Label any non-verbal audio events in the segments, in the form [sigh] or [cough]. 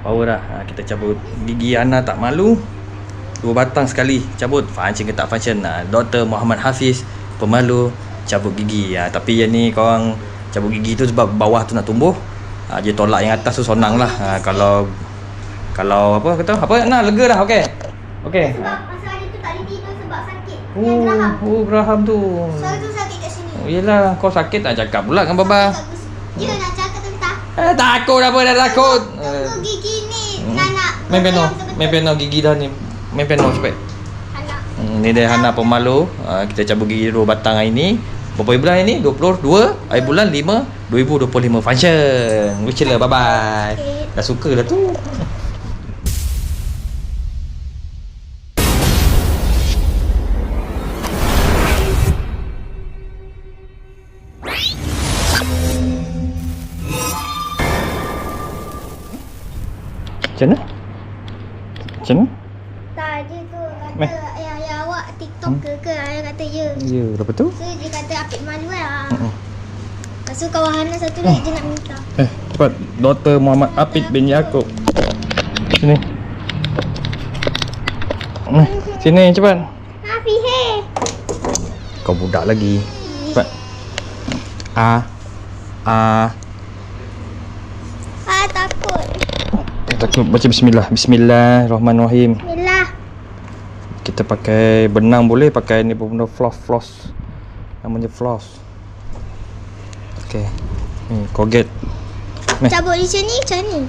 Power dah. Ha, kita cabut gigi Ana tak malu. Dua batang sekali cabut. Function ke tak function. Ha, Dr. Muhammad Hafiz pemalu cabut gigi. Ha, tapi yang ni korang cabut gigi tu sebab bawah tu nak tumbuh. Ha, dia tolak yang atas tu sonang lah. Ha, kalau kalau apa kata apa nak lega dah okey. Okey. Sebab masa hari tu tak boleh tidur sebab sakit. Yang geraham. Oh, oh geraham tu. Suara tu sakit kat sini. Oh, yelah kau sakit tak cakap pula dengan baba. Ya nak cakap Eh, takut apa dah takut. Eh, Tunggu gigi ni Hmm. nak nak Main piano, betul-betul. main piano gigi dah ni. Main piano cepat. Anak. Hmm, ni dia Hana pemalu. Uh, kita cabut gigi dua batang hari ni. Berapa bulan hari ni? 22 hari bulan 5 2025 function. Wish bye bye. Okay. Dah suka dah tu. Macam mana? Tadi tu Meh. kata ayah, ayah awak TikTok ke ke ayah kata ya. Ya, apa tu? So dia kata apik malu lah. Mm-mm. Lepas tu kawan Hana satu lagi dia nak minta. Eh, cepat. Dr. Muhammad Apid bin Yaakob. Sini. Eh, sini cepat. Hafi he. Kau budak lagi. Cepat. A. A. Ah takut. Takut baca bismillah. Bismillahirrahmanirrahim. Bismillah. Kita pakai benang boleh pakai ni benda floss floss. Namanya floss. Okey. Ni Colgate. Meh. Cabut di sini macam ni.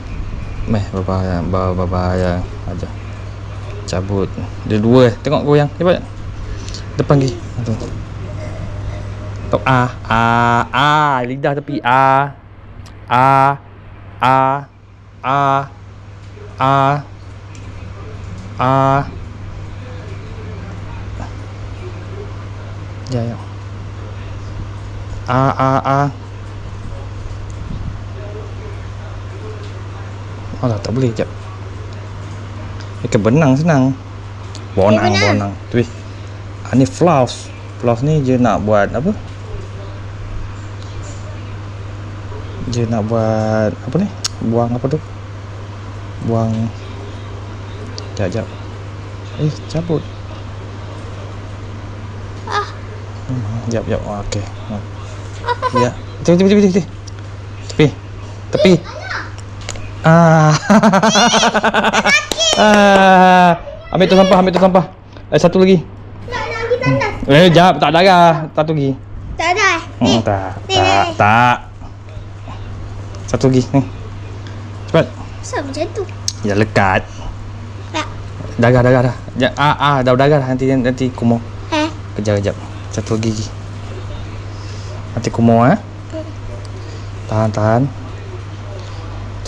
Meh berbahaya, bah- berbahaya aja. Cabut. Dia dua eh. Tengok goyang. Cepat. Depan lagi. Tu. Tok A, A, A, lidah tepi A. A, A, A, A, A. Ya, ya. A, A, A. Oh tak, tak boleh jap. Pakai benang senang. Bonang, benang? bonang. Tu. Ah, ni floss. Floss ni je nak buat apa? Dia nak buat apa ni? Buang apa tu? Buang Jap, jap. Eh, cabut. Ah. Hmm, jap, jap. Oh, okey. Hmm. Ya. Tepi, tepi, tepi, tepi. Tepi. Tepi. Ah. ah. Ambil tu sampah, ambil tu sampah. Eh, satu lagi. Nak nak. Eh, jap, tak darah. Satu lagi. Tak ada eh. Ni. Hmm, tak, Ni, tak, ni. tak. Satu lagi ni. Cepat. Kenapa macam tu? Ya lekat. Tak. Darah, darah dah. Ya, ah, ah, dah darah dah. Nanti nanti kumur. Eh. Kejap, kejap. Satu lagi. Nanti kumur eh. Tahan, tahan.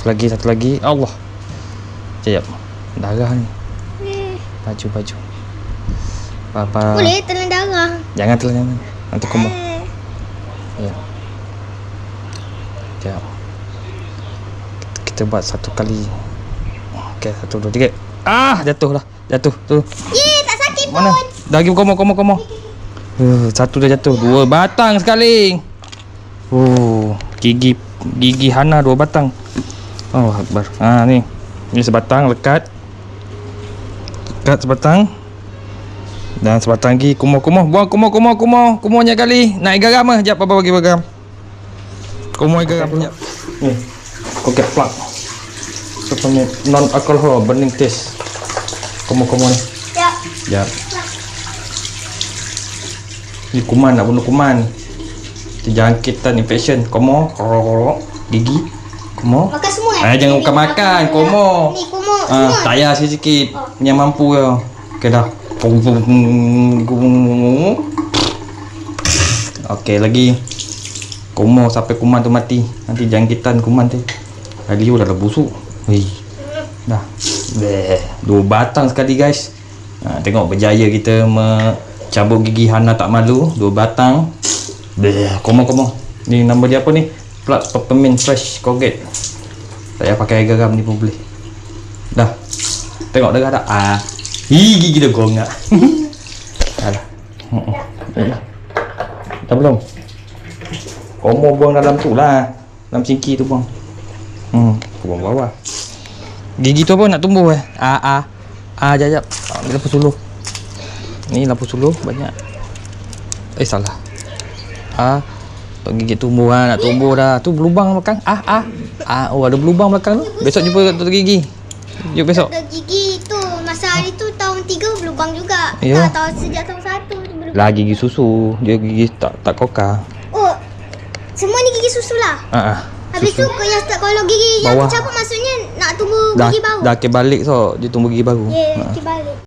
Satu lagi, satu lagi. Allah. Sekejap. Darah ni. Ni. Baju, baju. Apa? Boleh telan darah. Jangan telan, jangan. Nanti kumur. Eh. Ya. Sekejap. Kita, buat satu kali. Okey, satu, dua, tiga. Ah, jatuh lah. Jatuh. Tu. Ye, tak sakit pun. Mana? Dah pergi komo, komo, komo. Uh, satu dah jatuh. Dua batang sekali. Oh, gigi gigi Hana dua batang. Oh, akbar. Ha ni. Ni sebatang lekat. Lekat sebatang. Dan sebatang lagi kumur-kumur. Buang kumur-kumur kumur. Kumurnya kali. Naik garam ah. Jap apa bagi garam. Kumur garam punya. Ni. Koket plug. Super ni non alcohol burning taste. Kumur-kumur ni. Ya. Sekejap. Ni kuman nak bunuh kuman. Terjangkitan infection. Komo, korok, gigi. Komo. Makan semua eh? Eh, jangan makan makan. Komo. Ni kumur Ah, semua. tak payah sikit-sikit. Yang mampu je. Okey dah. Okey lagi. Komo sampai kuman tu mati. Nanti jangkitan kuman tu. Liu dah dah busuk. Hei. Dah. Beh. Dua batang sekali guys. Ha, tengok berjaya kita mencabut gigi Hana tak malu. Dua batang. Beh. Komo komo. Ni nama dia apa ni? Plat peppermint fresh Colgate. Tak payah pakai garam ni pun boleh. Dah. Tengok dah. Ah. Hi gigi gongak. [laughs] dah hmm. Dah. Dah belum? Komo buang dalam tu lah. Dalam cingki tu buang. Hmm, buang bawah. Gigi tu apa nak tumbuh eh? Ah ah. Ah jap jap. Ni lampu suluh. Ni lampu suluh banyak. Eh salah. Ah. Tok gigi tumbuh ah nak tumbuh dah. Tu berlubang belakang. Ah ah. Ah oh ada berlubang belakang tu. Besok jumpa tok gigi. Jumpa besok. Doktor gigi tu masa hari tu tahun 3 berlubang juga. Ya. Tak, tahun sejak tahun 1 tu berlubang. Lah gigi susu. Dia gigi tak tak kokar. Oh. Semua ni gigi susu lah. Ah ah. Habis tu yang tak kalau gigi yang Bawah. tercabut maksudnya nak tumbuh Dah gigi baru. dah ke balik so dia tumbuh gigi baru. Ya, Ah. yeah, balik.